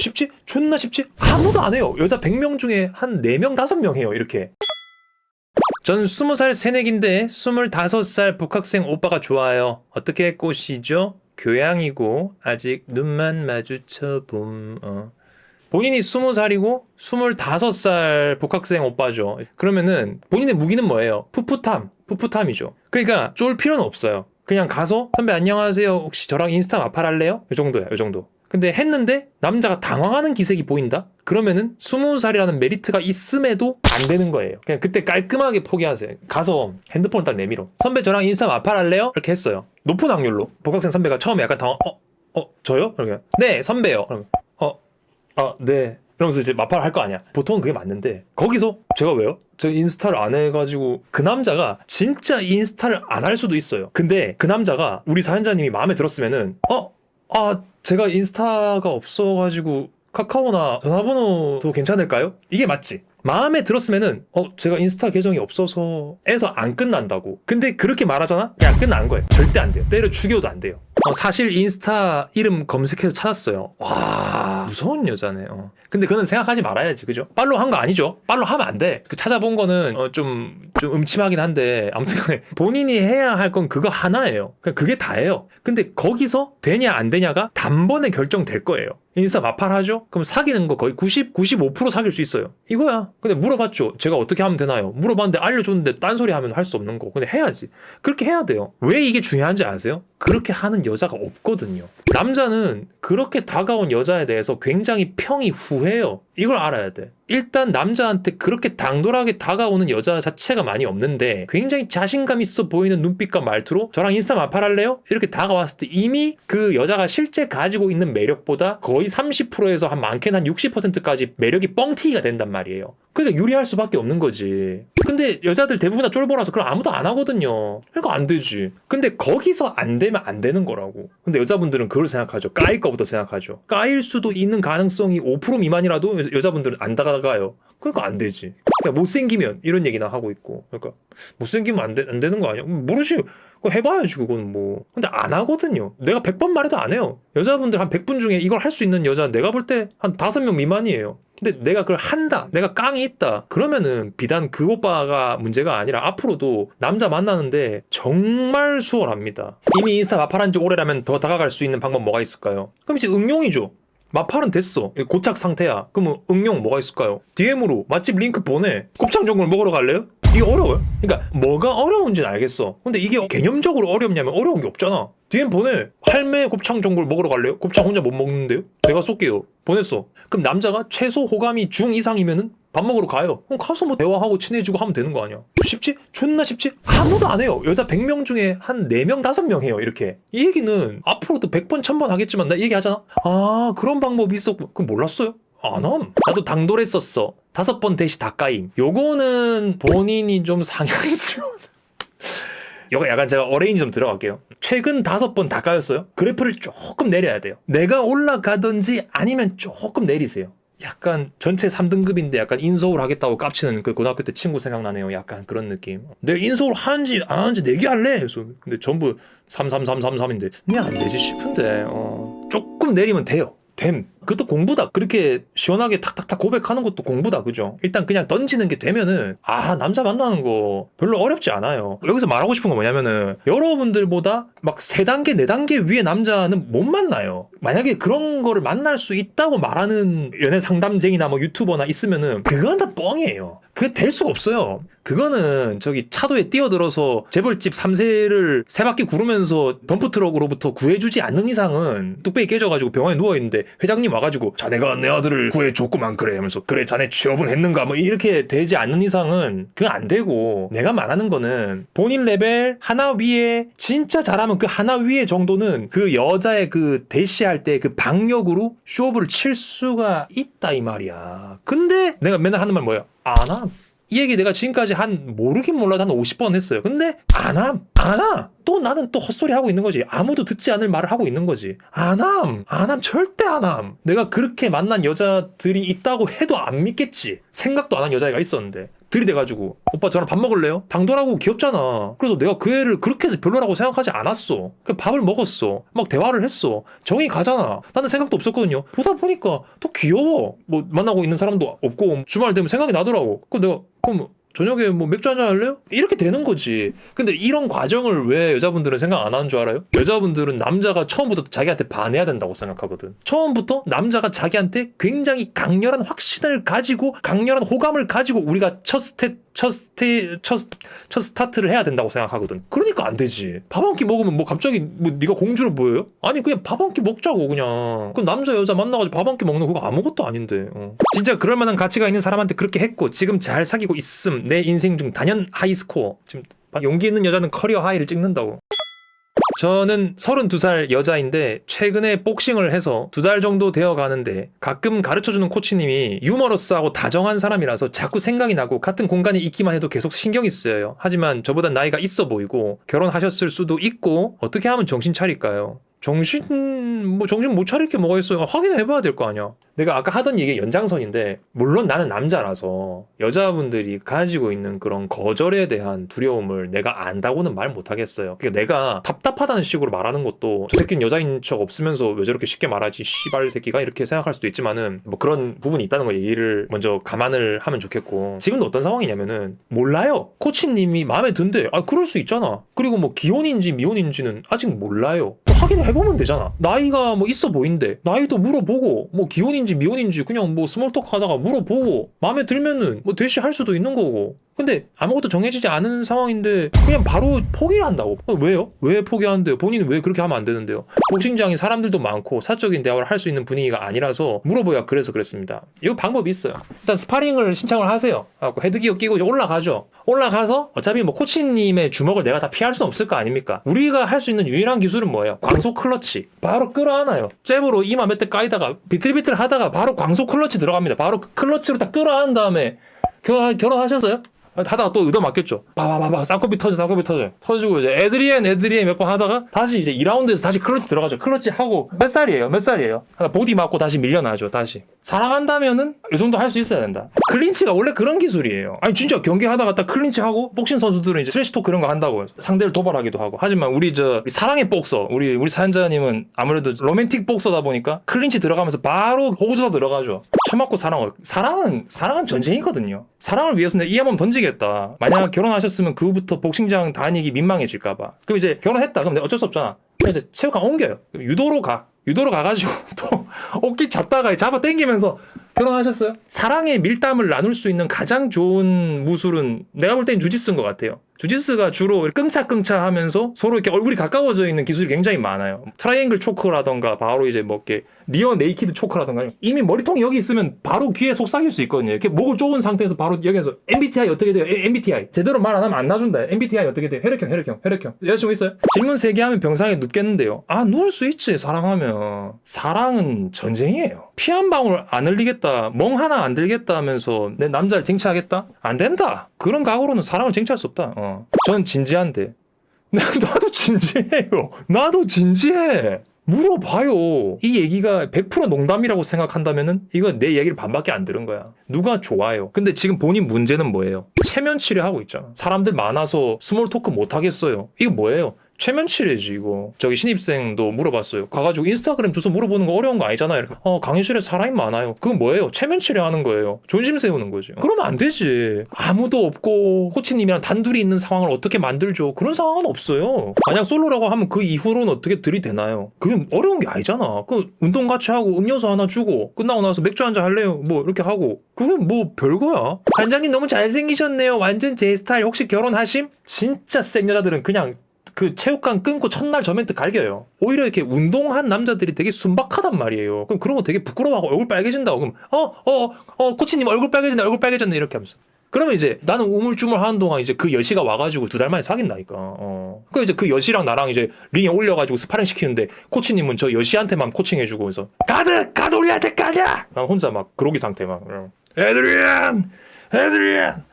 쉽지? 존나 쉽지? 아무도 안 해요. 여자 100명 중에 한 4명, 5명 해요. 이렇게. 전 20살 새내기인데 25살 복학생 오빠가 좋아요. 어떻게 꼬시죠? 교양이고 아직 눈만 마주쳐 봄. 어. 본인이 20살이고 25살 복학생 오빠죠. 그러면은 본인의 무기는 뭐예요? 풋풋함. 풋풋함이죠. 그러니까 쫄 필요는 없어요. 그냥 가서 선배 안녕하세요. 혹시 저랑 인스타 마팔할래요? 이 정도야. 이 정도. 근데 했는데 남자가 당황하는 기색이 보인다? 그러면은 20살이라는 메리트가 있음에도 안 되는 거예요. 그냥 그때 깔끔하게 포기하세요. 가서 핸드폰을 딱 내밀어. 선배 저랑 인스타 마팔할래요? 이렇게 했어요. 높은 확률로. 복학생 선배가 처음에 약간 당황, 어? 어? 저요? 이렇게. 네, 선배요. 그러면 어? 아, 네. 이러면서 이제 마팔을 할거 아니야. 보통은 그게 맞는데 거기서 제가 왜요? 저 인스타를 안 해가지고 그 남자가 진짜 인스타를 안 할 수도 있어요. 근데 그 남자가 우리 사연자님이 마음에 들었으면은 어? 아 제가 인스타가 없어가지고 카카오나 전화번호도 괜찮을까요? 이게 맞지? 마음에 들었으면은 어 제가 인스타 계정이 없어서 에서 안 끝난다고. 근데 그렇게 말하잖아? 그냥 끝난 거예요. 절대 안 돼요. 때려 죽여도 안 돼요. 어, 사실 인스타 이름 검색해서 찾았어요. 와 무서운 여자네. 요 근데 그건 생각하지 말아야지 그죠? 팔로 한 거 아니죠? 팔로 하면 안 돼 그 찾아본 거는 어, 좀, 좀 음침하긴 한데 아무튼 본인이 해야 할 건 그거 하나예요 그냥 그게 다예요 근데 거기서 되냐 안 되냐가 단번에 결정될 거예요 인스타 마팔하죠? 그럼 사귀는 거 거의 90, 95% 사귈 수 있어요. 이거야. 근데 물어봤죠. 제가 어떻게 하면 되나요? 물어봤는데 알려줬는데 딴소리 하면 할 수 없는 거. 근데 해야지. 그렇게 해야 돼요. 왜 이게 중요한지 아세요? 그렇게 하는 여자가 없거든요. 남자는 그렇게 다가온 여자에 대해서 굉장히 평이 후해요. 이걸 알아야 돼. 일단 남자한테 그렇게 당돌하게 다가오는 여자 자체가 많이 없는데 굉장히 자신감 있어 보이는 눈빛과 말투로 저랑 인스타 마팔할래요? 이렇게 다가왔을 때 이미 그 여자가 실제 가지고 있는 매력보다 거의 30%에서 한 많게는 한 60%까지 매력이 뻥튀기가 된단 말이에요. 그러니까 유리할 수밖에 없는 거지. 근데 여자들 대부분 다 쫄보라서 그럼 아무도 안 하거든요. 그러니까 안 되지. 근데 거기서 안 되면 안 되는 거라고. 근데 여자분들은 그걸 생각하죠. 까일 거부터 생각하죠. 까일 수도 있는 가능성이 5% 미만이라도 여자분들은 안 다가가 요. 그러니까 안 되지. 그냥 못생기면 이런 얘기나 하고 있고. 그러니까 못생기면 안, 되, 안 되는 거 아니야? 모르지. 그거 해봐야지 그건 뭐. 근데 안 하거든요. 내가 100번 말해도 안 해요. 여자분들 한 100분 중에 이걸 할 수 있는 여자 내가 볼 때 한 5명 미만이에요. 근데 내가 그걸 한다. 내가 깡이 있다. 그러면은 비단 그 오빠가 문제가 아니라 앞으로도 남자 만나는데 정말 수월합니다. 이미 인스타 마팔한 지 오래라면 더 다가갈 수 있는 방법 뭐가 있을까요? 그럼 이제 응용이죠. 마팔은 됐어. 고착 상태야. 그러면 응용 뭐가 있을까요? DM으로 맛집 링크 보내. 곱창 전골 먹으러 갈래요? 이게 어려워요? 그러니까 뭐가 어려운지는 알겠어. 근데 이게 개념적으로 어렵냐면 어려운 게 없잖아. DM 보내. 할매 곱창 전골 먹으러 갈래요? 곱창 혼자 못 먹는데요? 내가 쏠게요. 보냈어. 그럼 남자가 최소 호감이 중 이상이면은 밥 먹으러 가요. 그럼 가서 뭐 대화하고 친해지고 하면 되는 거 아니야? 쉽지? 존나 쉽지? 아무도 안 해요. 여자 100명 중에 한 4명, 5명 해요. 이렇게. 이 얘기는 앞으로도 100번, 1000번 하겠지만 나 얘기 하잖아. 아, 그런 방법이 있었고. 그럼 몰랐어요? 안 함. 나도 당돌했었어. 다섯 번 대시 다 까임. 요거는 본인이 좀 상향이 좀. 요거 약간 제가 어레인지 좀 들어갈게요. 최근 다섯 번 다 까였어요. 그래프를 조금 내려야 돼요. 내가 올라가든지 아니면 조금 내리세요. 약간 전체 3등급인데 약간 인서울 하겠다고 깝치는 그 고등학교 때 친구 생각나네요. 약간 그런 느낌. 내가 인서울 하는지 안 하는지 내기할래? 그래서 근데 전부 33333인데 그냥 안 되지 싶은데 어, 조금 내리면 돼요. 됨. 그것도 공부다. 그렇게 시원하게 탁탁탁 고백하는 것도 공부다. 그죠? 일단 그냥 던지는 게 되면은, 아, 남자 만나는 거 별로 어렵지 않아요. 여기서 말하고 싶은 건 뭐냐면은, 여러분들보다 막 세 단계, 네 단계 위에 남자는 못 만나요. 만약에 그런 거를 만날 수 있다고 말하는 연애 상담쟁이나 뭐 유튜버나 있으면은, 그건 다 뻥이에요. 그게 될 수가 없어요. 그거는 저기 차도에 뛰어들어서 재벌집 3세를 세 바퀴 구르면서 덤프트럭으로부터 구해주지 않는 이상은 뚝배기 깨져가지고 병원에 누워있는데 회장님 와가지고 자네가 내 아들을 구해줬구만 그래 하면서 그래 자네 취업은 했는가 뭐 이렇게 되지 않는 이상은 그건 안 되고 내가 말하는 거는 본인 레벨 하나 위에 진짜 잘하면 그 하나 위에 정도는 그 여자의 그 대시할 때 그 방역으로 쇼부를 칠 수가 있다 이 말이야 근데 내가 맨날 하는 말 뭐야 안함 이 얘기 내가 지금까지 한 모르긴 몰라도 한 50번 했어요. 근데 안 함. 안 와. 또 나는 또 헛소리 하고 있는 거지. 아무도 듣지 않을 말을 하고 있는 거지. 안 함. 안 함. 절대 안 함. 내가 그렇게 만난 여자들이 있다고 해도 안 믿겠지. 생각도 안 한 여자애가 있었는데. 들이대가지고 오빠 저랑 밥 먹을래요? 당돌하고 귀엽잖아. 그래서 내가 그 애를 그렇게 별로라고 생각하지 않았어. 그 밥을 먹었어. 막 대화를 했어. 정이 가잖아. 나는 생각도 없었거든요. 보다 보니까 또 귀여워. 뭐 만나고 있는 사람도 없고 주말 되면 생각이 나더라고. 그 내가 그럼 저녁에 뭐 맥주 한잔 할래요? 이렇게 되는 거지. 근데 이런 과정을 왜 여자분들은 생각 안 하는 줄 알아요? 여자분들은 남자가 처음부터 자기한테 반해야 된다고 생각하거든. 처음부터 남자가 자기한테 굉장히 강렬한 확신을 가지고 강렬한 호감을 가지고 우리가 첫 스텝 첫 스테 첫, 첫 스타트를 해야 된다고 생각하거든. 그러니까 안 되지. 밥 한 끼 먹으면 뭐 갑자기 뭐 네가 공주로 보여요? 아니 그냥 밥 한 끼 먹자고 그냥. 그 남자 여자 만나가지고 밥 한 끼 먹는 거 그거 아무것도 아닌데. 어. 진짜 그럴 만한 가치가 있는 사람한테 그렇게 했고 지금 잘 사귀고 있음. 내 인생 중 단연 하이 스코어. 지금 용기 있는 여자는 커리어 하이를 찍는다고. 저는 32살 여자인데 최근에 복싱을 해서 두 달 정도 되어 가는데 가끔 가르쳐주는 코치님이 유머러스하고 다정한 사람이라서 자꾸 생각이 나고 같은 공간에 있기만 해도 계속 신경이 쓰여요. 하지만 저보다 나이가 있어 보이고 결혼하셨을 수도 있고 어떻게 하면 정신 차릴까요? 정신 뭐 정신 못 차릴 게 뭐가 있어요? 확인해 봐야 될 거 아니야. 내가 아까 하던 얘기 연장선인데 물론 나는 남자라서 여자분들이 가지고 있는 그런 거절에 대한 두려움을 내가 안다고는 말 못 하겠어요. 그러니까 내가 답답하다는 식으로 말하는 것도 저 새끼는 여자인 척 없으면서 왜 저렇게 쉽게 말하지 씨발 새끼가 이렇게 생각할 수도 있지만은 뭐 그런 부분이 있다는 거 얘기를 먼저 감안을 하면 좋겠고 지금도 어떤 상황이냐면은 몰라요. 코치님이 마음에 든대. 아 그럴 수 있잖아. 그리고 뭐 기혼인지 미혼인지는 아직 몰라요. 확인을 해보면 되잖아. 나이가 뭐 있어 보인대. 나이도 물어보고 뭐 기혼인지 미혼인지 그냥 뭐 스몰톡 하다가 물어보고 마음에 들면은 뭐 대시할 수도 있는 거고. 근데 아무것도 정해지지 않은 상황인데 그냥 바로 포기를 한다고. 어, 왜요? 왜 포기하는데요? 본인은 왜 그렇게 하면 안 되는데요? 복싱장이 사람들도 많고 사적인 대화를 할 수 있는 분위기가 아니라서 물어보야 그래서 그랬습니다. 이거 방법이 있어요. 일단 스파링을 신청을 하세요. 하고 헤드기어 끼고 이제 올라가죠. 올라가서 어차피 뭐 코치님의 주먹을 내가 다 피할 수 없을 거 아닙니까? 우리가 할 수 있는 유일한 기술은 뭐예요? 광속 클러치. 바로 끌어안아요. 잽으로 이마 몇 대 까이다가 비틀비틀 하다가 바로 광속 클러치 들어갑니다. 바로 그 클러치로 딱 끌어안은 다음에 결혼, 결혼하셨어요? 하다가 또 의도 맞겠죠. 바바바바 쌍꺼비 터져 쌍꺼비 터져 터지고 이제 애드리엔 애드리엔 몇 번 하다가 다시 이제 2라운드에서 다시 클러치 들어가죠. 클러치 하고 몇 살이에요? 몇 살이에요? 보디 맞고 다시 밀려나죠. 다시 사랑한다면은 이 정도 할 수 있어야 된다. 클린치가 원래 그런 기술이에요. 아니 진짜 경기 하다가 딱 클린치 하고 복싱 선수들은 이제 트래시 토크 이런 거 한다고 상대를 도발하기도 하고 하지만 우리 저 사랑의 복서 우리 우리 사연자님은 아무래도 로맨틱 복서다 보니까 클린치 들어가면서 바로 호구조사 들어가죠. 처맞고 사랑을 사랑은 사랑은 전쟁이거든요. 사랑을 위해서 이 한번 던지 겠다. 만약 결혼하셨으면 그 후부터 복싱장 다니기 민망해질까봐. 그럼 이제 결혼했다. 그럼 어쩔 수 없잖아. 그럼 이제 체육관 옮겨요. 유도로 가. 유도로 가가지고 또 어깨 잡다가 잡아 당기면서 결혼하셨어요? 사랑의 밀담을 나눌 수 있는 가장 좋은 무술은 내가 볼 땐 주짓수인 것 같아요. 주짓수가 주로 끙차끙차 하면서 서로 이렇게 얼굴이 가까워져 있는 기술이 굉장히 많아요. 트라이앵글 초크라던가 바로 이제 뭐 이렇게 리어 네이키드 초크라던가 이미 머리통이 여기 있으면 바로 귀에 속삭일 수 있거든요. 이렇게 목을 좁은 상태에서 바로 여기서 MBTI 어떻게 돼요? 에, MBTI 제대로 말 안 하면 안 놔준다. MBTI 어떻게 돼요? 혈액형, 혈액형, 혈액형. 여자친구 있어요? 질문 3개 하면 병상에 눕겠는데요. 아 누울 수 있지 사랑하면. 사랑은 전쟁이에요. 피 한 방울 안 흘리겠다, 멍 하나 안 들겠다 하면서 내 남자를 쟁취하겠다? 안 된다. 그런 각오로는 사랑을 쟁취할 수 없다. 어. 저는 진지한데. 나도 진지해요. 나도 진지해. 물어봐요. 이 얘기가 100% 농담이라고 생각한다면은 이건 내 얘기를 반밖에 안 들은 거야. 누가 좋아요. 근데 지금 본인 문제는 뭐예요? 체면 치료하고 있잖아. 사람들 많아서 스몰 토크 못 하겠어요. 이거 뭐예요? 최면 치레지 이거. 저기 신입생도 물어봤어요. 가가지고 인스타그램 주소 물어보는 거 어려운 거 아니잖아요. 이렇게. 어 강의실에 사람이 많아요. 그건 뭐예요? 최면 치레 하는 거예요. 존심 세우는 거지. 그러면 안 되지. 아무도 없고 코치님이랑 단둘이 있는 상황을 어떻게 만들죠? 그런 상황은 없어요. 만약 솔로라고 하면 그 이후로는 어떻게 들이대나요? 그게 어려운 게 아니잖아. 그 운동 같이 하고 음료수 하나 주고 끝나고 나서 맥주 한 잔 할래요? 뭐 이렇게 하고. 그건 뭐 별거야. 관장님 너무 잘생기셨네요. 완전 제 스타일. 혹시 결혼하심? 진짜 쌩 여자들은 그냥 그 체육관 끊고 첫날 저 멘트 갈겨요. 오히려 이렇게 운동한 남자들이 되게 순박하단 말이에요. 그럼 그런 거 되게 부끄러워하고 얼굴 빨개진다고. 그럼 어, 어, 어, 코치님 얼굴 빨개진다, 얼굴 빨개졌네 이렇게 하면서. 그러면 이제 나는 우물쭈물 하는 동안 이제 그 여시가 와가지고 두 달 만에 사귄다니까. 어. 그 이제 그 여시랑 나랑 이제 링에 올려가지고 스파링 시키는데 코치님은 저 여시한테만 코칭해주고 해서 가드 가드 올려야 될 거 아니야. 난 혼자 막 그로기 상태 막. 에드리안, 에드리안.